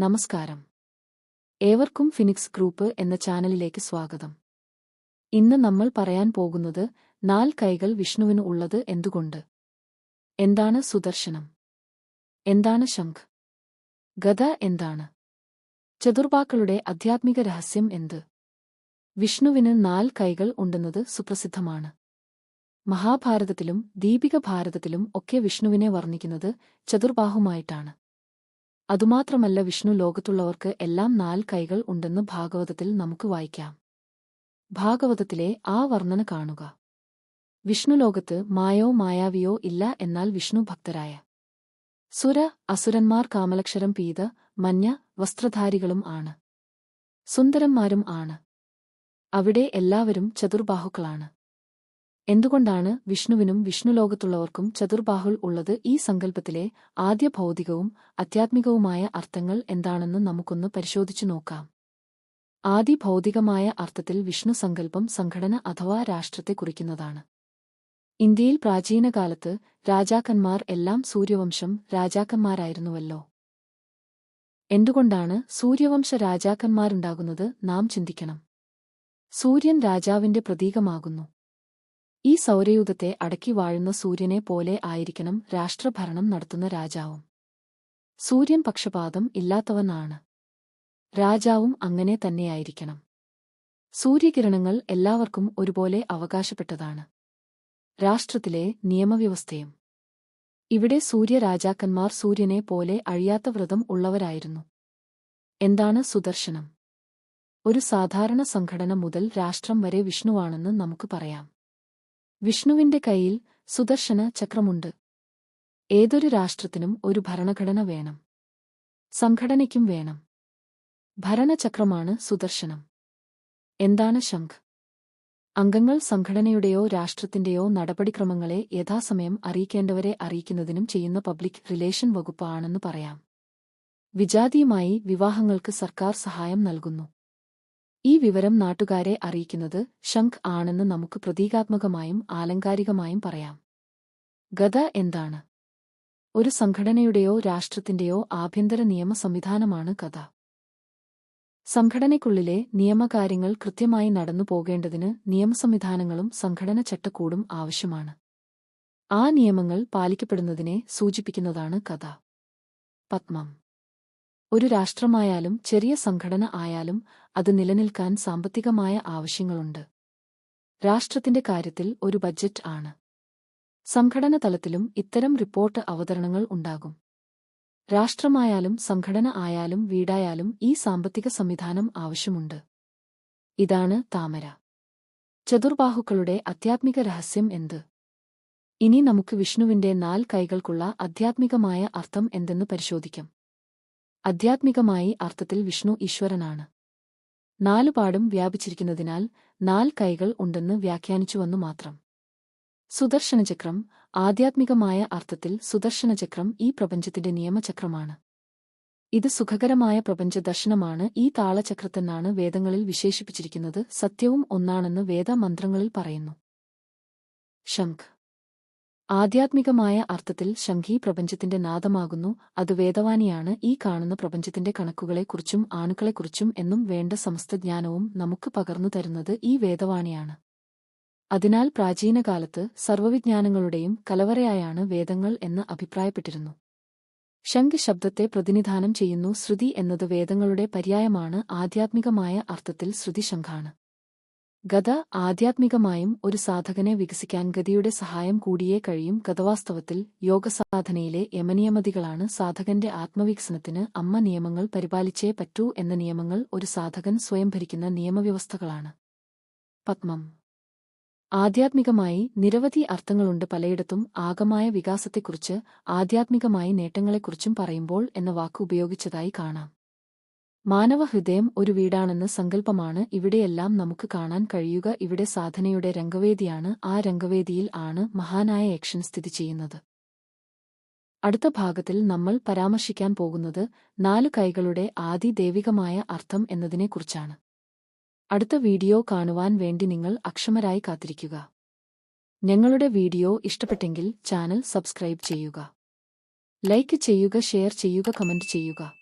നമസ്കാരം. ഏവർക്കും phoenix group എന്ന ചാനലിലേക്ക് സ്വാഗതം. ഇന്ന് നമ്മൾ പറയാൻ പോകുന്നത് നാൽ കൈകൾ വിഷ്ണുവിന് ഉള്ളത് എന്തുകൊണ്ട്? എന്താണ് സുദർശനം? എന്താണ് ശംഖ്? ഗത എന്താണ്? ചതുർബാക്കളുടെ ആധ്യാത്മിക രഹസ്യം എന്ത്? വിഷ്ണുവിന് നാൽ കൈകൾ ഉണ്ടെന്നത് സുപ്രസിദ്ധമാണ്. മഹാഭാരതത്തിലും ദീപിക ഭാരതത്തിലും ഒക്കെ വിഷ്ണുവിനെ വർണിക്കുന്നത് ചതുർബാഹുമായിട്ടാണ് അതുമാത്രമല്ല വിഷ്ണു ലോകത്തുള്ളവർക്ക് എല്ലാം നാല് കൈകൾ ഉണ്ടെന്ന് ഭാഗവതത്തിൽ നമുക്ക് വായിക്കാം. ഭാഗവതത്തിലെ ആ വർണന കാണുക. വിഷ്ണു ലോകത്ത് മായോ മായാവിയോ ഇല്ല എന്നാൽ വിഷ്ണു ഭക്തരായ. സുര അസുരന്മാർ കാമലക്ഷരം പീത മഞ്ഞ വസ്ത്രധാരികളും ആണ്. സുന്ദരന്മാരും ആണ്. അവിടെ എല്ലാവരും ചതുർബാഹുക്കളാണ്. എന്തുകൊണ്ടാണ് വിഷ്ണുവിനും വിഷ്ണുലോകത്തുള്ളവർക്കും ചതുർബാഹുൾ ഉള്ളത് ഈ സങ്കല്പത്തിലെ ആദ്യ ഭൗതികവും അധ്യാത്മികവുമായ അർത്ഥങ്ങൾ എന്താണെന്ന് നമുക്കൊന്ന് പരിശോധിച്ചു നോക്കാം. ആദി ഭൗതികമായ അർത്ഥത്തിൽ വിഷ്ണു സങ്കല്പം സംഘടന അഥവാ രാഷ്ട്രത്തെ കുറിക്കുന്നതാണ്. ഇന്ത്യയിൽ പ്രാചീനകാലത്ത് രാജാക്കന്മാർ എല്ലാം സൂര്യവംശം രാജാക്കന്മാരായിരുന്നുവല്ലോ. എന്തുകൊണ്ടാണ് സൂര്യവംശ രാജാക്കന്മാരുണ്ടാകുന്നത് നാം ചിന്തിക്കണം. സൂര്യൻ രാജാവിന്റെ പ്രതീകമാകുന്നു. ഈ സൗരയൂഥത്തെ അടക്കി വാഴുന്ന സൂര്യനെ പോലെ ആയിരിക്കണം രാഷ്ട്രഭരണം നടത്തുന്ന രാജാവും. സൂര്യൻ പക്ഷപാതം ഇല്ലാത്തവനാണ്. രാജാവും അങ്ങനെ തന്നെയായിരിക്കണം. സൂര്യകിരണങ്ങൾ എല്ലാവർക്കും ഒരുപോലെ അവകാശപ്പെട്ടതാണ്. രാഷ്ട്രത്തിലെ നിയമവ്യവസ്ഥയും. ഇവിടെ സൂര്യരാജാക്കന്മാർ സൂര്യനെ പോലെ അഴിയാത്ത വ്രതം ഉള്ളവരായിരുന്നു. എന്താണ് സുദർശനം? ഒരു സാധാരണ സംഘടന മുതൽ രാഷ്ട്രം വരെ വിഷ്ണുവാണെന്ന് നമുക്ക് പറയാം. വിഷ്ണുവിന്റെ കയ്യിൽ സുദർശന ചക്രമുണ്ട്. ഏതൊരു രാഷ്ട്രത്തിനും ഒരു ഭരണഘടന വേണം. സംഘടനയ്ക്കും വേണം. ഭരണചക്രമാണ് സുദർശനം. എന്താണ് ശംഖ്? അംഗങ്ങൾ സംഘടനയുടെയോ രാഷ്ട്രത്തിന്റെയോ നടപടിക്രമങ്ങളെ യഥാസമയം അറിയിക്കേണ്ടവരെ അറിയിക്കുന്നതിനും ചെയ്യുന്ന പബ്ലിക് റിലേഷൻ വകുപ്പ് ആണെന്ന് പറയാം. വിജാതിയുമായി വിവാഹങ്ങൾക്ക് സർക്കാർ സഹായം നൽകുന്നു. ഈ വിവരം നാട്ടുകാരെ അറിയിക്കുന്നത് ശംഖ് ആണെന്ന് നമുക്ക് പ്രതീകാത്മകമായും ആലങ്കാരികമായും പറയാം. ഗത എന്താണ്? ഒരു സംഘടനയുടെയോ രാഷ്ട്രത്തിന്റെയോ ആഭ്യന്തര നിയമ സംവിധാനമാണ് കഥ സംഘടനയ്ക്കുള്ളിലെ നിയമകാര്യങ്ങൾ കൃത്യമായി നടന്നു പോകേണ്ടതിന് നിയമസംവിധാനങ്ങളും സംഘടന ചട്ടക്കൂടും ആവശ്യമാണ്. ആ നിയമങ്ങൾ പാലിക്കപ്പെടുന്നതിനെ സൂചിപ്പിക്കുന്നതാണ് കഥ പത്മം. ഒരു രാഷ്ട്രമായാലും ചെറിയ സംഘടന ആയാലും അത് നിലനിൽക്കാൻ സാമ്പത്തികമായ ആവശ്യങ്ങളുണ്ട്. രാഷ്ട്രത്തിന്റെ കാര്യത്തിൽ ഒരു ബജറ്റ് ആണ്. സംഘടന തലത്തിലും ഇത്തരം റിപ്പോർട്ട് അവതരണങ്ങൾ ഉണ്ടാകും. രാഷ്ട്രമായാലും സംഘടന ആയാലും വീടായാലും ഈ സാമ്പത്തിക സംവിധാനം ആവശ്യമുണ്ട്. ഇതാണ് താമര. ചതുർബാഹുക്കളുടെ അധ്യാത്മിക രഹസ്യം എന്ത്? ഇനി നമുക്ക് വിഷ്ണുവിന്റെ നാല് കൈകൾക്കുള്ള അധ്യാത്മികമായ അർത്ഥം എന്തെന്ന് പരിശോധിക്കാം. ആധ്യാത്മികമായി അർത്ഥത്തിൽ വിഷ്ണു ഈശ്വരനാണ്. നാലുപാടും വ്യാപിച്ചിരിക്കുന്നതിനാൽ നാല് കൈകൾ ഉണ്ടെന്ന് വ്യാഖ്യാനിച്ചുവെന്നു മാത്രം. സുദർശനചക്രം ആധ്യാത്മികമായ അർത്ഥത്തിൽ സുദർശനചക്രം ഈ പ്രപഞ്ചത്തിന്റെ നിയമചക്രമാണ്. ഇത് സുഖകരമായ പ്രപഞ്ച ദർശനമാണ് ഈ താളചക്രത്തെന്നാണ് വേദങ്ങളിൽ വിശേഷിപ്പിച്ചിരിക്കുന്നത്. സത്യവും ഒന്നാണെന്ന് വേദമന്ത്രങ്ങളിൽ പറയുന്നു. ശംഖ് ആധ്യാത്മികമായ അർത്ഥത്തിൽ ശംഖി പ്രപഞ്ചത്തിന്റെ നാദമാകുന്നു. അത് വേദവാനിയാണ്. ഈ കാണുന്ന പ്രപഞ്ചത്തിന്റെ കണക്കുകളെക്കുറിച്ചും ആണുക്കളെക്കുറിച്ചും എന്നും വേണ്ട സമസ്ത ജ്ഞാനവും നമുക്ക് പകർന്നു തരുന്നത് ഈ വേദവാണിയാണ്. അതിനാൽ പ്രാചീനകാലത്ത് സർവവിജ്ഞാനങ്ങളുടെയും കലവറയായാണ് വേദങ്ങൾ എന്ന് അഭിപ്രായപ്പെട്ടിരുന്നു. ശംഖ് ശബ്ദത്തെ പ്രതിനിധാനം ചെയ്യുന്നു. ശ്രുതി എന്നത് വേദങ്ങളുടെ പര്യായമാണ്. ആധ്യാത്മികമായ അർത്ഥത്തിൽ ശ്രുതിശംഖാണ് ഗത ആധ്യാത്മികമായും ഒരു സാധകനെ വികസിക്കാൻ ഗതിയുടെ സഹായം കൂടിയേ കഴിയും. ഗതവാസ്തവത്തിൽ യോഗസാധനയിലെ യമനിയമതികളാണ്. സാധകന്റെ ആത്മവികസനത്തിന് അമ്മ നിയമങ്ങൾ പരിപാലിച്ചേ പറ്റൂ എന്ന നിയമങ്ങൾ ഒരു സാധകൻ സ്വയം ഭരിക്കുന്ന നിയമവ്യവസ്ഥകളാണ്. പത്മം. ആധ്യാത്മികമായി നിരവധി അർത്ഥങ്ങളുണ്ട് പലയിടത്തും. ആകമായ വികാസത്തെക്കുറിച്ച് ആധ്യാത്മികമായി നേട്ടങ്ങളെക്കുറിച്ചും പറയുമ്പോൾ എന്ന വാക്ക് ഉപയോഗിച്ചതായി കാണാം. മാനവഹൃദയം ഒരു വീടാണെന്ന സങ്കല്പമാണ് ഇവിടെയെല്ലാം നമുക്ക് കാണാൻ കഴിയുക. ഇവിടെ സാധനയുടെ രംഗവേദിയാണ്. ആ രംഗവേദിയിൽ ആണ് മഹാനായ യക്ഷൻ സ്ഥിതി ചെയ്യുന്നത്. അടുത്ത ഭാഗത്തിൽ നമ്മൾ പരാമർശിക്കാൻ പോകുന്നത് നാലു കൈകളുടെ ആദി ദൈവികമായ അർത്ഥം എന്നതിനെക്കുറിച്ചാണ്. അടുത്ത വീഡിയോ കാണുവാൻ വേണ്ടി നിങ്ങൾ അക്ഷമരായി കാത്തിരിക്കുക. ഞങ്ങളുടെ വീഡിയോ ഇഷ്ടപ്പെട്ടെങ്കിൽ ചാനൽ സബ്സ്ക്രൈബ് ചെയ്യുക. ലൈക്ക് ചെയ്യുക ഷെയർ ചെയ്യുക കമന്റ് ചെയ്യുക.